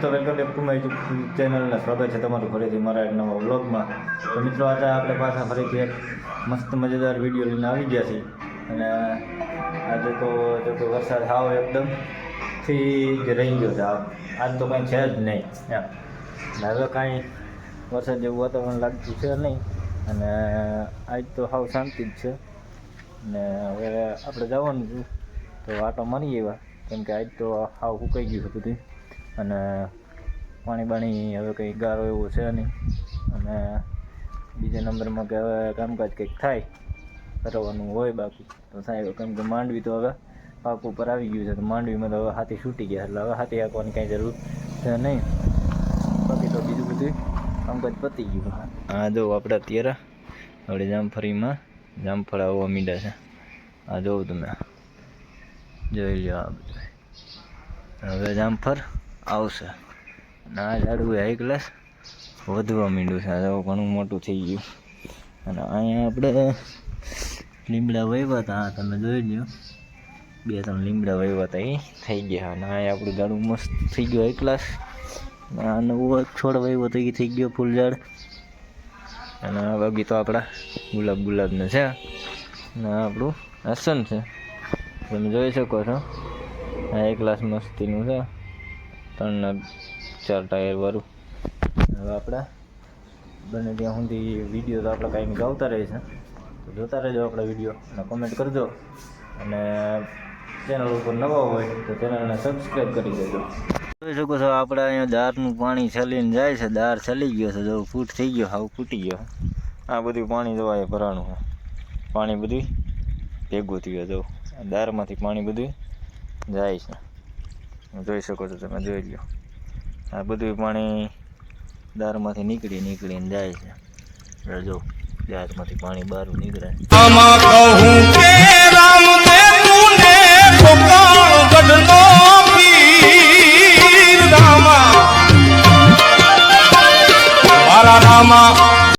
તો welcome back to my YouTube ચેનલને સ્વાગત છે તમારું ફરીથી મારા એક નવા વ્લોગમાં તો મિત્રો, આજે આપણે પાછા ફરીથી એક મસ્ત મજેદાર વીડિયો લઈને આવી ગયા છીએ. અને આજે તો જો કે વરસાદ આવો એકદમથી જ રહી ગયો છે. આજ તો કંઈ છે જ નહીં. એમ. હવે કાંઈ વરસાદ જેવું વાતાવરણ લાગતું છે નહીં. અને આજ તો સાવ શાંતિ જ છે. ને હવે આપણે જવાનું છું. તો આટો મારી એવા. કેમ કે આજ તો સાવ સુકાઈ ગયું હતું અને પાણી બાણી હવે કંઈ ગારો એવો છે નહીં. અને બીજા નંબરમાં કે હવે કામકાજ કંઈક થાય, કરવાનું હોય બાકી. તો સાહેબ, કેમ કે માંડવી તો હવે પાક ઉપર આવી ગયું છે, તો માંડવીમાં તો હવે હાથી છૂટી ગયા, એટલે હવે હાથી આપવાની કાંઈ જરૂર છે નહીં. બાકી તો બીજું બધું કામકાજ પતી ગયું. હા જો આપણે અત્યારે આપણે જામફળીમાં જામફળ આવવા મીડા છે. આ જોઉં તમે. જોઈ લો આ બધું હવે જામફળ આવશે. અને આ ઝાડવું હાઈ ક્લાસ વધવા માંડ્યું છે. આ ઘણું મોટું થઈ ગયું. અને અહીંયા આપણે લીમડા વહેવા હતા. તમે જોઈ લો બે, ત્રણ લીમડા વહેવા હતા. એ થઈ ગયા. અને અહીંયા આપણું ઝાડવું મસ્ત થઈ ગયું હાઈ ક્લાસ અને છોડ વહેવો તો એ થઈ ગયો ફૂલ ઝાડ. અને આ બાકી તો આપણા ગુલાબ ગુલાબનું છે. અને આપણું હસન છે. તમે જોઈ શકો છો. આ એક ક્લાસ મસ્તીનું છે. ત્રણ ચાર ટાયર વાળું. હવે આપણે બને ત્યાં સુધી વીડિયો તો આપણે કાંઈ ગાવતા રહે છે. તો જોતા રહેજો આપણા વીડિયો અને કોમેન્ટ કરજો. અને ચેનલ ઉપર નવા હોય તો ચેનલને સબસ્ક્રાઈબ કરી દેજો. જોઈ શકો છો આપણે અહીંયા દારનું પાણી ચાલીને જાય છે. દાર છલી ગયો છે. જો ફૂટ થઈ ગયો, હાવ ફૂટી ગયો. આ બધું પાણી જોવાય ભરાણું પાણી બધું ભેગું થયું જો. આ દારમાંથી પાણી બધું જાય છે. જોઈ શકો છો, તમે જોઈ લો આ બધું પાણી દારમાંથી નીકળી, નીકળીને જાય છે. જો, દારમાંથી પાણી બહાર નીકળે. રામા